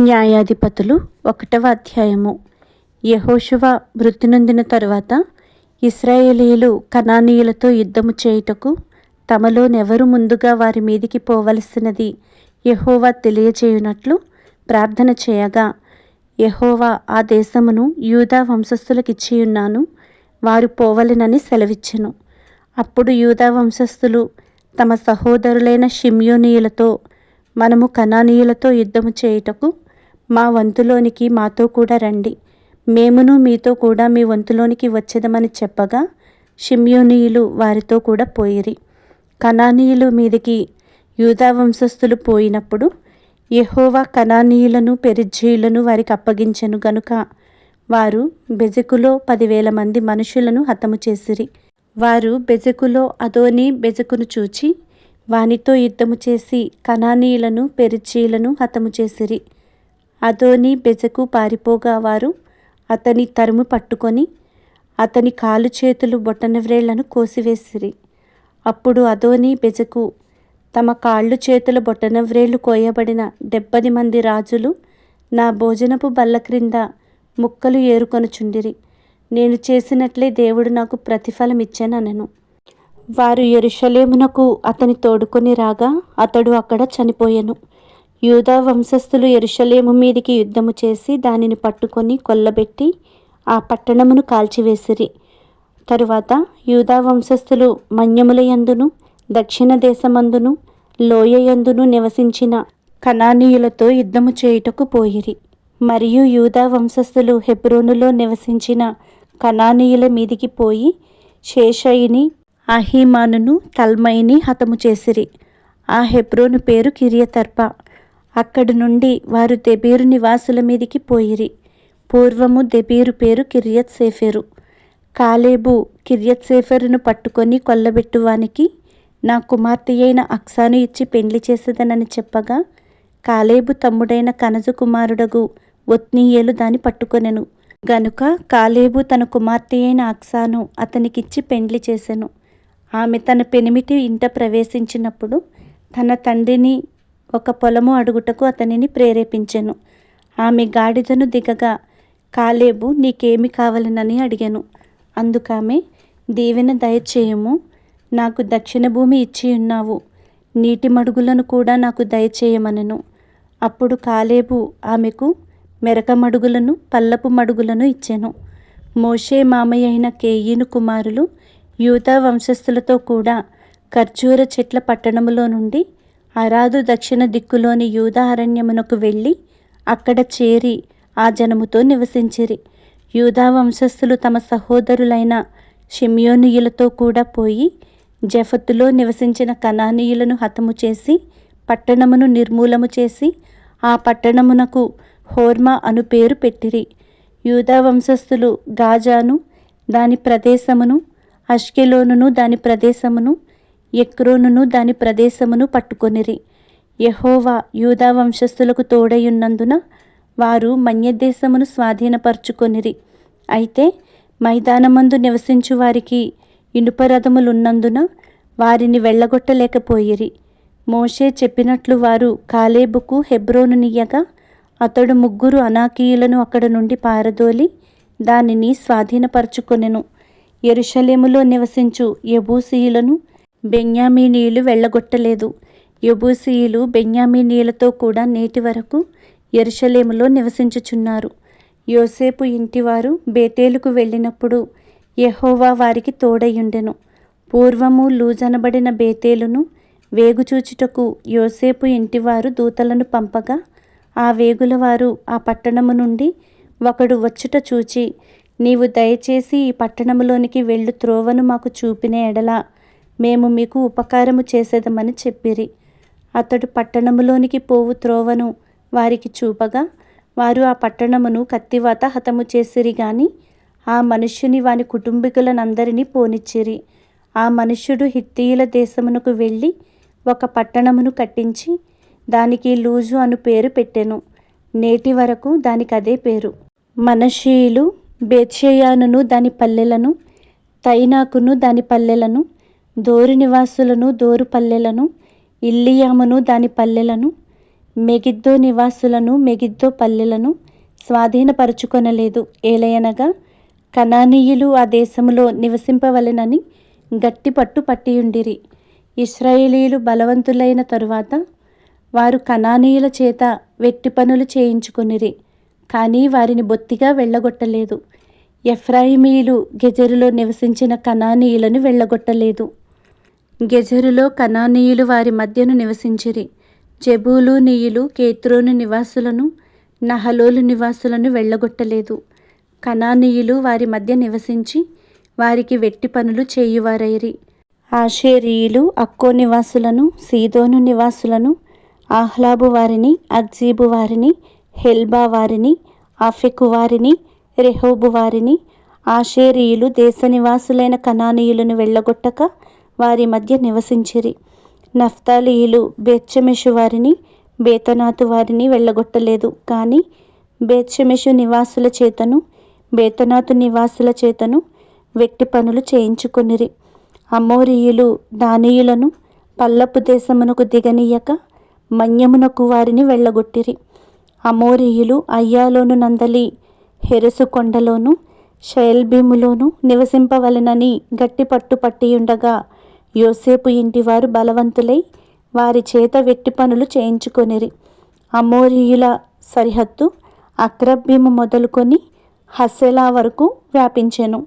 న్యాయాధిపతులు ఒకటవ అధ్యాయము. యహోశువ మృతి నొందిన తరువాత ఇస్రాయేలీలు కణానీయులతో యుద్ధము చేయుటకు తమలోనెవరు ముందుగా వారి మీదికి పోవలసినది యహోవా తెలియచేయునట్లు ప్రార్థన చేయగా యహోవా ఆ దేశమును యూదా వంశస్థులకిచ్చియున్నాను వారు పోవలెనని సెలవిచ్చెను. అప్పుడు యూదా వంశస్థులు తమ సహోదరులైన షిమ్యోనీయులతో మనము కణానీయులతో యుద్ధము చేయుటకు మా వంతులోనికి మాతో కూడా రండి. మేమును మీతో కూడా మీ వంతులోనికి వచ్చేదమని చెప్పగా షిమ్యోనీయులు వారితో కూడా పోయిరి. కనానీయులు మీదకి యూదా వంశస్థులు పోయినప్పుడు యహోవా కనానీయులను పెరిజ్జీయులను వారికి అప్పగించెను గనుక వారు బెజకులో పదివేల మంది మనుషులను హతము చేసిరి. వారు బెజకులో అదోని బెజకును చూచి వానితో యుద్ధము చేసి కనానీయులను పెరిజ్జీయులను హతము చేసిరి. అదోని బెజకు పారిపోగా వారు అతని తరుము పట్టుకొని అతని కాలు చేతులు బొట్టనవ్రేళ్ళను కోసివేసిరి. అప్పుడు అదోని బెజకు తమ కాళ్ళు చేతుల బొట్టనవ్రేళ్ళు కోయబడిన డెబ్బది మంది రాజులు నా భోజనపు బల్ల క్రింద ముక్కలు ఏరుకొనుచుండిరి. నేను చేసినట్లే దేవుడు నాకు ప్రతిఫలం ఇచ్చాననెను వారు ఎరుషలేమునకు అతని తోడుకొని రాగా అతడు అక్కడ చనిపోయెను. యూదా వంశస్థులు ఎరుషలేము మీదికి యుద్ధము చేసి దానిని పట్టుకొని కొల్లబెట్టి ఆ పట్టణమును కాల్చివేసిరి. తరువాత యూదా వంశస్థులు మన్యములయందును దక్షిణ దేశమందును లోయయందును నివసించిన కణానీయులతో యుద్ధము చేయుటకు పోయిరి. మరియు యూదా వంశస్థులు హెబ్రోనులో నివసించిన కణానీయుల మీదికి పోయి శేషయిని అహీమానును తల్మైని హతము చేసిరి. ఆ హెబ్రోను పేరు కిరియతర్ప. అక్కడి నుండి వారు దెబీరు నివాసుల మీదికి పోయిరి. పూర్వము దెబీరు పేరు కిరియత్ సేఫెరు కాలేబు కిరియత్ సేఫెరును పట్టుకొని కొల్లబెట్టువానికి నా కుమార్తె అయిన అక్సాను ఇచ్చి పెండ్లి చేసేదనని చెప్పగా కాలేబు తమ్ముడైన కనజు కుమారుడగు ఒత్నీయేలు దాని పట్టుకొనెను. గనుక కాలేబు తన కుమార్తె అయిన అక్సాను అతనికిచ్చి పెండ్లి చేసెను. ఆమె తన పెనిమిటి ఇంట ప్రవేశించినప్పుడు తన తండ్రిని ఒక పొలము అడుగుటకు అతనిని ప్రేరేపించెను. ఆమె గాడిదను దిగగా కాలేబు నీకేమి కావాలనని అడిగాను. అందుకామె దీవెన దయచేయము. నాకు దక్షిణ భూమి ఇచ్చి ఉన్నావు. నీటి మడుగులను కూడా నాకు దయచేయమనెను. అప్పుడు కాలేబు ఆమెకు మెరక మడుగులను పల్లపు మడుగులను ఇచ్చెను. మోషే మామయ్య అయిన కేయిను కుమారులు యూదా వంశస్థులతో కూడా ఖర్జూర చెట్ల పట్టణములో నుండి అరాదు దక్షిణ దిక్కులోని యూదా అరణ్యమునకు వెళ్ళి అక్కడ చేరి ఆ జనముతో నివసించిరి. యూదా వంశస్థులు తమ సహోదరులైన షిమ్యోనియులతో కూడా పోయి జఫత్తులో నివసించిన కనానీయులను హతము చేసి పట్టణమును నిర్మూలము చేసి ఆ పట్టణమునకు హోర్మా అను పేరు పెట్టిరి. యూదా వంశస్థులు గాజాను దాని ప్రదేశమును అష్కెలోనును దాని ప్రదేశమును ఎక్రోనును దాని ప్రదేశమును పట్టుకొనిరి. యహోవా యూదా వంశస్థులకు తోడయున్నందున వారు మన్యదేశమును స్వాధీనపరుచుకొనిరి. అయితే మైదానమందు నివసించు వారికి ఇనుపరథములున్నందున వారిని వెళ్ళగొట్టలేకపోయిరి. మోషే చెప్పినట్లు వారు కాలేబుకు హెబ్రోనునియ్యగా అతడు ముగ్గురు అనాకీయులను అక్కడ నుండి పారదోలి దానిని స్వాధీనపరచుకొనెను. ఎరుషలేములో నివసించు యబూసీయులను బెన్యామీనీయులు వెళ్ళగొట్టలేదు. యబూసీయులు బెన్యామీనీయులతో కూడా నేటి వరకు ఎరుషలేములో నివసించుచున్నారు. యోసేపు ఇంటివారు బేతేలుకు వెళ్ళినప్పుడు యహోవా వారికి తోడయుండెను పూర్వము లూజనబడిన బేతేలును వేగుచూచుటకు యోసేపు ఇంటివారు దూతలను పంపగా ఆ వేగులవారు ఆ పట్టణము నుండి ఒకడు వచ్చుట చూచి నీవు దయచేసి ఈ పట్టణములోనికి వెళ్ళు త్రోవను మాకు చూపిన ఎడల. మేము మీకు ఉపకారము చేసేదమని చెప్పిరి. అతడు పట్టణములోనికి పోవు త్రోవను వారికి చూపగా వారు ఆ పట్టణమును కత్తివాత హతము చేసిరి గాని ఆ మనుష్యుని వాని కుటుంబీకులనందరినీ పోనిచ్చిరి. ఆ మనుష్యుడు హిత్తీయుల దేశమునకు వెళ్ళి ఒక పట్టణమును కట్టించి దానికి లూజు అను పేరు పెట్టెను. నేటి వరకు దానికి అదే పేరు. మనషీయులు బేత్షేయానును దాని పల్లెలను తైనాకును దాని పల్లెలను దోరు నివాసులను దోరు పల్లెలను ఇల్లియామును దాని పల్లెలను మెగిద్దో నివాసులను మెగిద్దో పల్లెలను స్వాధీనపరుచుకొనలేదు. ఏలయనగా కనానీయులు ఆ దేశములో నివసింపవలెనని గట్టి పట్టు పట్టియుండిరి. ఇస్రాయేలీలు బలవంతులైన తరువాత వారు కనానీయుల చేత వెట్టి పనులు చేయించుకునిరి కానీ వారిని బొత్తిగా వెళ్ళగొట్టలేదు. ఎఫ్రాయిమీయులు గెజరులో నివసించిన కనానీయులను వెళ్ళగొట్టలేదు. గెజరులో కనానీయులు వారి మధ్యను నివసించిరి. జబూలు నీయులు కేత్రోను నివాసులను నహలోలు నివాసులను వెళ్ళగొట్టలేదు. కనానీయులు వారి మధ్య నివసించి వారికి వెట్టి పనులు చేయువారైరి. ఆషేరీయులు అక్కో నివాసులను సీదోను నివాసులను ఆహ్లాబు వారిని అగ్జీబు వారిని హెల్బా వారిని ఆఫెకు వారిని రెహోబు వారిని ఆషేరీయులు దేశ నివాసులైన కనానీయులను వెళ్ళగొట్టక వారి మధ్య నివసించిరి. నఫ్తాలీయులు బేత్షమెషు వారిని బేతనాతు వారిని వెళ్ళగొట్టలేదు. కానీ బేత్షమెషు నివాసుల చేతను బేతనాతు నివాసుల చేతను వెట్టి పనులు చేయించుకొనిరి. అమోరీయులు దానీయులను పల్లపు దేశమునకు దిగనీయక మన్యమునకు వారిని వెళ్ళగొట్టిరి. అమోరీయులు అయ్యాలోను నందలి హెరసు కొండలోను షైల్బీములోను నివసింపవలెనని గట్టి పట్టు పట్టియుండగా యోసేపు ఇంటివారు బలవంతులై వారి చేత వెట్టి పనులు చేయించుకొనిరి. అమోరియుల సరిహద్దు అక్రబ్బీము మొదలుకొని హస్సెలా వరకు వ్యాపించెను.